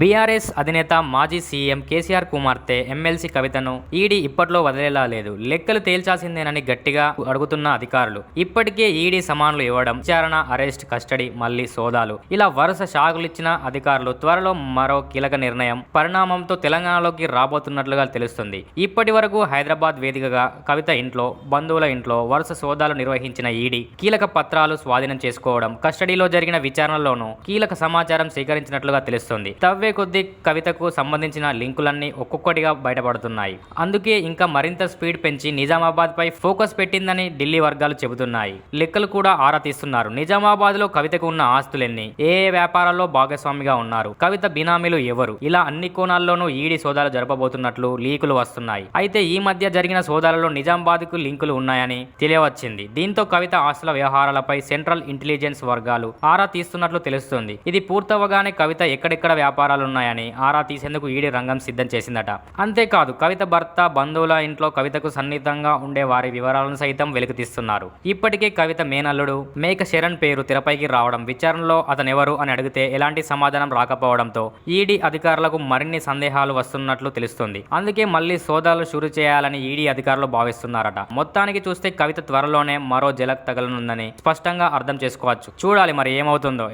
BRS అధినేత మాజీ CM KCR కుమార్తె ఎమ్మెల్సీ కవితను ఈడీ ఇప్పట్లో వదిలేలా లేదు. లెక్కలు తేల్చాల్సిందేనని గట్టిగా అడుగుతున్న అధికారులు. ఇప్పటికే ఈడీ సమానులు ఇవ్వడం విచారణ అరెస్ట్ కస్టడీ మళ్ళీ సోదాలు. ఇలా వరుస షాకులిచ్చిన అధికారులు త్వరలో మరో కీలక నిర్ణయం పరిణామంతో తెలంగాణలోకి రాబోతున్నట్లుగా తెలుస్తుంది. ఇప్పటి వరకు హైదరాబాద్ వేదికగా కవిత ఇంట్లో బంధువుల ఇంట్లో వరుస సోదాలు నిర్వహించిన ఈడీ కీలక పత్రాలు స్వాధీనం చేసుకోవడం కస్టడీలో జరిగిన విచారణలోనూ కీలక సమాచారం సేకరించినట్లుగా తెలుస్తుంది. తవ్వే కొద్దీ కవితకు సంబంధించిన లింకులన్నీ ఒక్కొక్కటిగా బయటపడుతున్నాయి. అందుకే ఇంకా మరింత స్పీడ్ పెంచి నిజామాబాద్ పై ఫోకస్ పెట్టిందని ఢిల్లీ వర్గాలు చెబుతున్నాయి. లెక్కలు కూడా ఆరా తీస్తున్నారు. నిజామాబాద్లో కవితకు ఉన్న ఆస్తులెన్ని? ఏ ఏ వ్యాపారాల్లో భాగస్వామిగా ఉన్నారు? కవిత బినామీలు ఎవరు? ఇలా అన్ని కోణాల్లోనూ ఈడీ సోదాలు జరపబోతున్నట్లు లీకులు వస్తున్నాయి. అయితే ఈ మధ్య జరిగిన సోదాలలో నిజామాబాద్కు లింకులు ఉన్నాయని తెలియవచ్చింది. దీంతో కవిత ఆస్తుల వ్యవహారాలపై సెంట్రల్ ఇంటెలిజెన్స్ వర్గాలు ఆరా తీస్తున్నట్లు తెలుస్తుంది. ఇది పూర్తవగానే కవిత ఎక్కడెక్కడ వ్యాపారం ఉన్నాయని ఆరా తీసేందుకు ఈడీ రంగం సిద్ధం చేసిందట. అంతేకాదు కవిత భర్త బంధువుల ఇంట్లో కవితకు సన్నిహితంగా ఉండే వారి వివరాలను సైతం వెలికితీస్తున్నారు ఇప్పటికే కవిత మేనల్లుడు మేక శరణ్ పేరు తెరపైకి రావడం విచారణలో అతనెవరు అని అడిగితే ఎలాంటి సమాధానం రాకపోవడంతో ఈడీ అధికారులకు మరిన్ని సందేహాలు వస్తున్నట్లు తెలుస్తుంది. అందుకే మళ్ళీ సోదాలు షురు చేయాలని ఈడీ అధికారులు భావిస్తున్నారట. మొత్తానికి చూస్తే కవిత త్వరలోనే మరో జలక్ తగలనుందని స్పష్టంగా అర్థం చేసుకోవచ్చు. చూడాలి మరి ఏమవుతుందో.